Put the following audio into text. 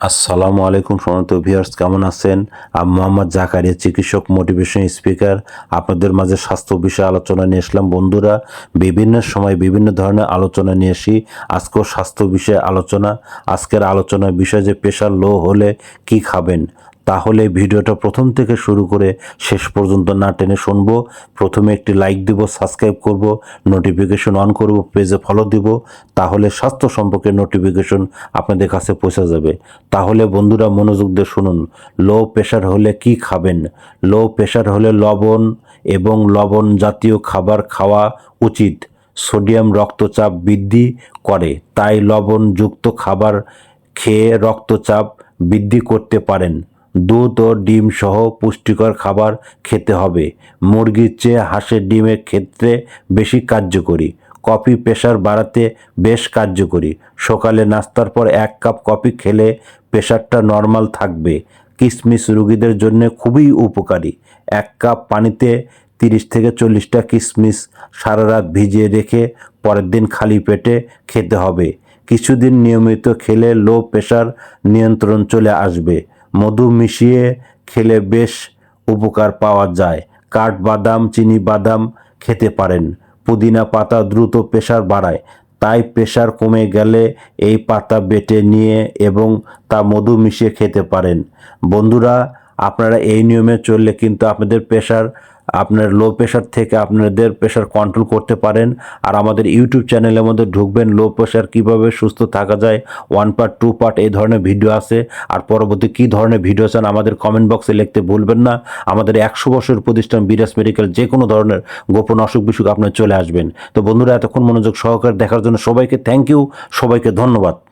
আসসালামু আলাইকুম সমন্ত ভিউয়ার্স কেমন আছেন? আমি মোহাম্মদ জাকারিয়া, চিকিৎসক মোটিভেশন স্পিকার আপনাদের মাঝে স্বাস্থ্য বিষয়ে আলোচনা নিয়ে আসলাম। বন্ধুরা, বিভিন্ন সময় বিভিন্ন ধরনের আলোচনা নিয়ে আসি। আজকেও স্বাস্থ্য বিষয়ে আলোচনা। আজকের আলোচনার বিষয় যে প্রেশার লো হলে কি খাবেন? তাহলে ভিডিওটা প্রথম থেকে শুরু করে শেষ পর্যন্ত না টেনে শুনব। প্রথমে একটি লাইক দিব সাবস্ক্রাইব করব নোটিফিকেশন অন করব পেজে ফলো দিব, তাহলে স্বাস্থ্য সম্পর্কে নোটিফিকেশন আপনাদের কাছে পৌঁছে যাবে। তাহলে বন্ধুরা মনোযোগ দিয়ে শুনুন লো প্রেশার হলে কি খাবেন? লো প্রেশার হলে লবণ এবং লবণ জাতীয় খাবার খাওয়া উচিত। সোডিয়াম রক্তচাপ বৃদ্ধি করে, তাই লবণযুক্ত খাবার খেয়ে রক্তচাপ বৃদ্ধি করতে পারেন। দুধ ও ডিম সহ পুষ্টিকর খাবার খেতে হবে। মুরগির চেয়ে হাঁসের ডিমের ক্ষেত্রে বেশি কার্যকরী। কফি প্রেশার বাড়াতে বেশ কার্যকরী। সকালে নাস্তার পর এক কাপ কফি খেলে প্রেশারটা নর্মাল থাকবে। কিশমিশ রুগীদের জন্য খুবই উপকারী। এক কাপ পানিতে তিরিশ থেকে চল্লিশটা কিশমিশ সারা রাত ভিজিয়ে রেখে পরের দিন খালি পেটে খেতে হবে। কিছুদিন নিয়মিত খেলে লো প্রেশার নিয়ন্ত্রণ চলে আসবে। মধু মিশিয়ে খেলে বেশ উপকার পাওয়া যায়। কাঠ বাদাম চিনি বাদাম খেতে পারেন। পুদিনা পাতা দ্রুত প্রেশার বাড়ায়, তাই প্রেশার কমে গেলে এই পাতা বেটে নিয়ে এবং তা মধু মিশিয়ে খেতে পারেন। বন্ধুরা, আপনারা এই নিয়মে চললে কিন্তু আপনাদের প্রেশার আপনার লো প্রেশার থেকে আপনাদের প্রেশার কন্ট্রোল করতে পারেন। আর আমাদের ইউটিউব চ্যানেলের মধ্যে ঢুকবেন লো প্রেশার কীভাবে সুস্থ থাকা যায় ওয়ান পার্ট টু পার্ট এই ধরনের ভিডিও আছে। আর পরবর্তী কী ধরনের ভিডিও চান আমাদের কমেন্ট বক্সে লিখতে ভুলবেন না। আমাদের একশো বছর প্রতিষ্ঠান বিরাজ মেডিকেল যে কোনো ধরনের গোপন অসুখ বিসুখ আপনার চলে আসবেন। তো বন্ধুরা, এতক্ষণ মনোযোগ সহকারে দেখার জন্য সবাইকে থ্যাংক ইউ সবাইকে ধন্যবাদ।